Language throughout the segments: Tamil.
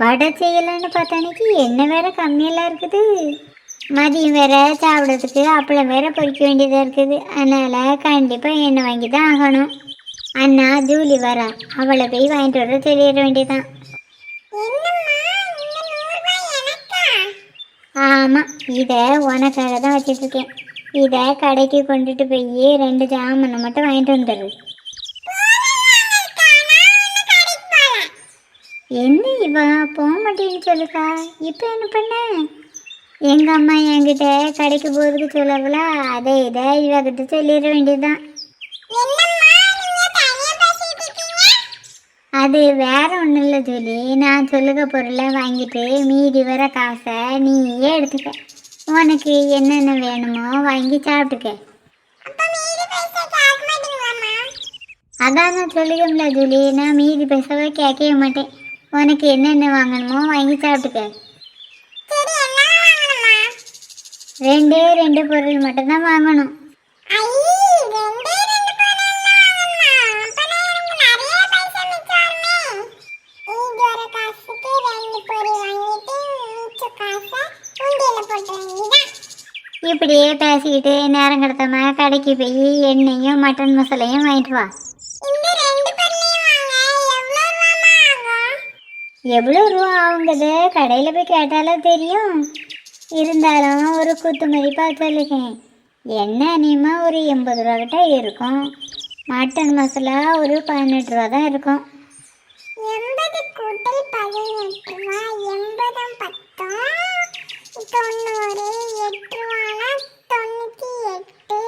வடை செய்யலான்னு பார்த்தானிக்கு எண்ணெய் வேற கம்மியெல்லாம் இருக்குது. மதியம் வேற சாப்பிட்றதுக்கு அப்பளம் வேற பொரிக்க வேண்டியதாக இருக்குது. அதனால் கண்டிப்பாக எண்ணெய் வாங்கி தான் ஆகணும். அண்ணா ஜூலி வரா. அவளை போய் வாங்கிட்டு வர சொல்லிட வேண்டியதான் ஆமாம் இதை உனக்காக தான் வச்சிட்ருக்கேன் இதை கடைக்கு கொண்டுட்டு போய் ரெண்டு ஜாமனை மட்டும் வாங்கிட்டு வந்துடு இவா போக மாட்டேன்னு சொல்லுக்கா இப்போ என்ன பண்ண? எங்கள் அம்மா என்கிட்ட கடைக்கு போகிறதுக்கு சொல்லவளா? அதை இதை இவகிட்ட சொல்லிட வேண்டியதுதான். அது வேற ஒன்றும் இல்லை ஜூலி. நான் சொல்லுக பொருளை வாங்கிட்டு மீதி வர காசை நீயே எடுத்துக்க. உனக்கு என்னென்ன வேணுமோ வாங்கி சாப்பிட்டுக்க. அதான் நான் சொல்லுகம்ல ஜூலி. நான் மீதி பைசாவை கேட்கவே மாட்டேன். உனக்கு என்னென்ன வாங்கணுமோ வாங்கி சாப்பிட்டுக்க. ரெண்டே ரெண்டு பொருள் மட்டும்தான் வாங்கணும். இப்படியே பேசிக்கிட்டு நேரம் கடத்தாம கடைக்கு போய் எண்ணெயும் மட்டன் மசாலையும் வாங்கிட்டு வா. எவ்வளோ ரூபா ஆகுங்கிறது கடையில் போய் கேட்டாலே தெரியும். இருந்தாலும் ஒரு குத்து மதிப்பாக சொல்லுக்கேன் எண்ணெய் அநியமாக ஒரு எண்பது ரூபா கிட்ட இருக்கும். மட்டன் மசாலா ஒரு பதினெட்டு ரூபா தான் இருக்கும். எண்பது கூட்டல் பதினெட்டு ரூபா எண்பதும் பத்தும். தொண்ணூறு எட்டு ரூபானா தொண்ணூற்றி எட்டு.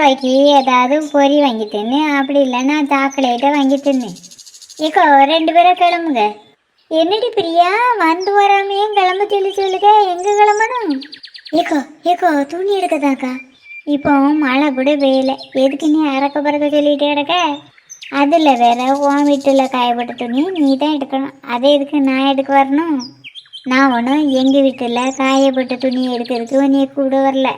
ரூபாய்க்கு ஏதாவது பொரி வாங்கி தின்னு அப்படி இல்லைன்னா சாக்லேட்டை வாங்கி தின்னு. ஏக்கோ ரெண்டு பேரும் கிளம்புங்க. என்னடி பிரியா வந்து வராமையும் கிளம்ப சொல்லி சொல்லுங்க எங்கே கிளம்பணும்? ஏக்கோ ஏக்கோ துணி எடுக்கதாக்கா. இப்போ மழை கூட பெய்யல. எதுக்கு நீ அறக்க பறக்க சொல்லிட்டு கிடக்க? அதில் வேற உன் வீட்டில் காயப்பட்ட துணி நீ தான் எடுக்கணும். அதே எதுக்கு நான் எடுக்க வரணும்? நான் ஒன்றும் எங்கள் வீட்டில் காயப்பட்ட துணி எடுக்கிறதுக்கு நீ கூட வரல.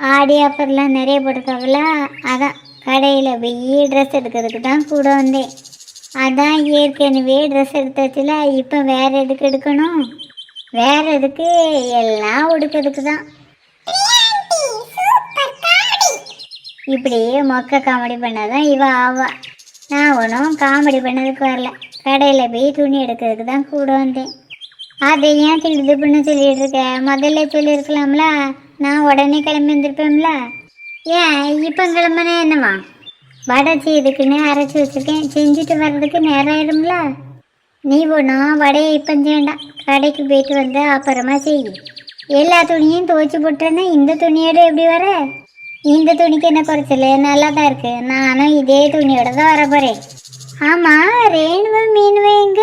ஆடி ஆஃபர்லாம் நிறைய போட்டிருக்காங்களா? அதான் கடையில் போய் ட்ரெஸ் எடுக்கிறதுக்கு தான் கூட வந்தேன். அதான் ஏற்கனவே ட்ரெஸ் எடுத்தாச்சுல இப்போ வேற எதுக்கு எடுக்கணும்? வேற எதுக்கு? எல்லாம் உடுக்கிறதுக்கு தான். இப்படியே மொக்க காமெடி பண்ணாதான் இவ ஆவா. நான் ஒன்றும் காமெடி பண்ணதுக்கு வரல. கடையில் போய் துணி எடுக்கிறதுக்கு தான் கூட வந்தேன். அதை ஏன் திடுது பண்ண சொல்லிட்டு இருக்க? முதல்ல சொல்லியிருக்கலாம்ல. நான் உடனே கிளம்பி வந்திருப்பேன்ல. ஏன் இப்போ கிளம்புனா என்னம்மா? வடை செய்யுதுக்குன்னு அரைச்சி வச்சிருக்கேன். செஞ்சுட்டு வர்றதுக்கு நேரம் ஆயிடும்ல நீ ஒன்றும் வடையை இப்போ வேண்டாம் கடைக்கு போயிட்டு வந்து அப்புறமா செய். எல்லா துணியும் துவைச்சி போட்டேன்னா இந்த துணியோட எப்படி வர? இந்த துணிக்கு என்ன குறைச்சல்? நல்லா தான் இருக்கு. நானும் இதே துணியோட தான் வர போகிறேன் ஆமாம் ரேணுவ மீனுவ எங்க?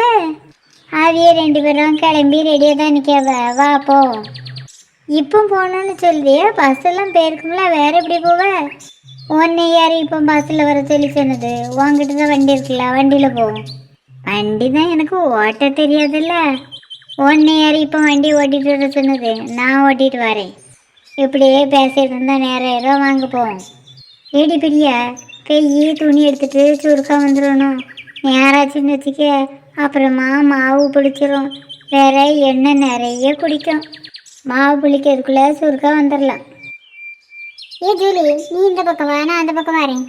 அதையே ரெண்டு பேரும் கிளம்பி ரெடியாக தான் நிற்க வா போ. இப்போ போகணும்னு சொல்லியே பஸ் எல்லாம் போயிருக்கும்ல வேற எப்படி போவ? உன்னை யார் இப்போ பஸ்ஸில் வர சொல்லி சொன்னது? உங்ககிட்ட தான் வண்டி இருக்குல்ல வண்டியில் போவோம் வண்டி தான் எனக்கு ஓட்ட தெரியாதுல்ல. உன்னை யார் இப்போ வண்டி ஓட்டிட்டு வர சொன்னது? நான் ஓட்டிட்டு வரேன். இப்படியே பேசிட்டு இருந்தால் நேரம் ஏதோ வாங்க போவோம் ஏடி பிரியா கையை துணி எடுத்துட்டு சுருக்கா வந்துடணும். நேராச்சுன்னு வச்சுக்க அப்புறமா மாவு பிடிச்சிரும் வேற எண்ணெய் நிறைய குடிக்கும். மாவு புளிக்கிறதுக்குள்ள சுருக்கா வந்துடலாம் ஏ ஜூலி நீ இந்த பக்கம் வா நான் அந்த பக்கம் வரேன்.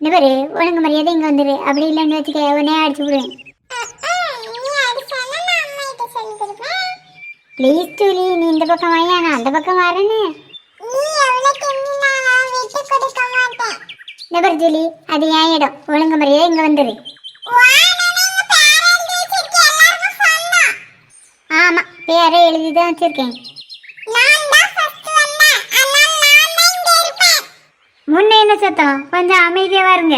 இந்த பாரு ஒழுங்கு மரியாதை இங்கே வந்துடு அப்படி இல்லைன்னு வச்சுக்க உடனே அடிச்சு விடுவேன். ப்ளீஸ் ஜூலி நீ இந்த பக்கம் வாயா நான் அந்த பக்கம் வரேன்னு. இந்த பாரு ஜூலி அது ஏன் இடம். ஒழுங்கு மரியாதை இங்கே வந்துடு ஆமாம் எழுதி தான் வச்சிருக்கேன். முன்ன என்ன சத்தம்? கொஞ்சம் அமைதியாக வருங்க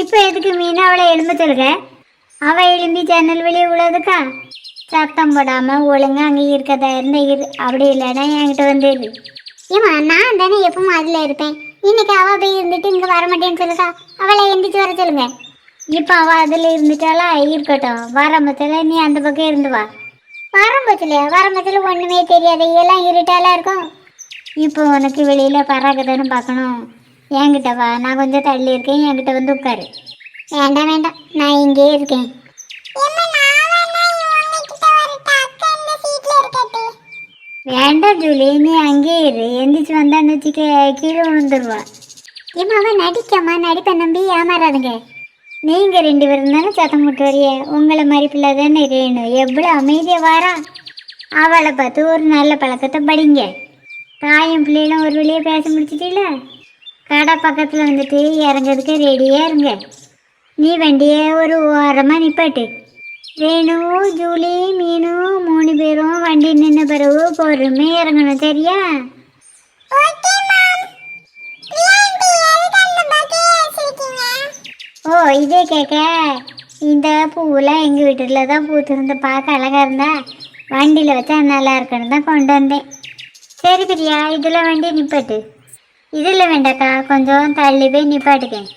இப்போ எதுக்கு மீனா அவளை எலும்ப சொல்ற? அவ எலும்பி ஜன்னல் வெளியே உள்ளதுக்கா சத்தம் போடாம ஒழுங்கா அங்கே இருக்கதா இருந்த இரு. அப்படி இல்லைன்னா என்கிட்ட வந்து ஏமா நான் தானே எப்பவும் அதில் இருப்பேன். இன்னைக்கு அவ போய் இருந்துட்டு இங்கே வர சொல்லுதா? சொல்லுக்கா அவளை எந்திரிச்சு வர சொல்லுங்க. இப்போ அவ அதில் இருந்துட்டாலா இருக்கட்டும். வர மொத்தத்தில் நீ அந்த பக்கம் இருந்து வா. வரம்பச்சிலையா வரம்பத்தில் ஒன்றுமே தெரியாது. எல்லாம் இருட்டாலாம் இருக்கும்? இப்போ உனக்கு வெளியில் பறாக்குதானு பார்க்கணும். என்கிட்ட வா. நான் கொஞ்சம் தள்ளி இருக்கேன். என்கிட்ட வந்து உட்காரு. வேண்டாம் வேண்டாம். நான் இங்கே இருக்கேன் வேண்டாம் ஜூலி. நீ அங்கே இரு. எந்திரிச்சு வந்தான்னு வச்சுக்க கீழே விழுந்துருவா. ஏமா அவன் நடிக்காமா? நடிப்பை நம்பி ஏமாறாதுங்க. நீங்கள் ரெண்டு பேரும் தானே சத்தம் போட்டு வரிய உங்களை மாதிரி பிள்ளை தானே வேணும் எவ்வளோ அமைதியாக வாரா அவளை பார்த்து ஒரு நல்ல பழக்கத்தை படிங்க தாயும் பிள்ளைகளும் ஒரு வழியாக பேச முடிச்சிட்டீல கடை பக்கத்தில் வந்துட்டு இறங்கிறதுக்கு ரெடியாக இருங்க நீ வண்டியை ஒரு ஓரமாக நிப்பாட்டு ரேணு ஜூலி மீனு மூணு பேரும் வண்டி நின்ன பிறகு பொறுமையாக இறங்கணும் சரியா ஓகே மேம் ஓ இதே கேட்க இந்த பூவெல்லாம் எங்கள் வீட்டில் தான் பூத்திருந்து பார்க்க அழகாக இருந்தா வண்டியில் வச்சா நல்லா இருக்குன்னு தான் கொண்டு வந்தேன். சரி பிரியா இதில் வண்டி நிப்பாட்டு. இதில் வேண்டாக்கா கொஞ்சம் தள்ளி போய் நிப்பாட்டுக்கேன்.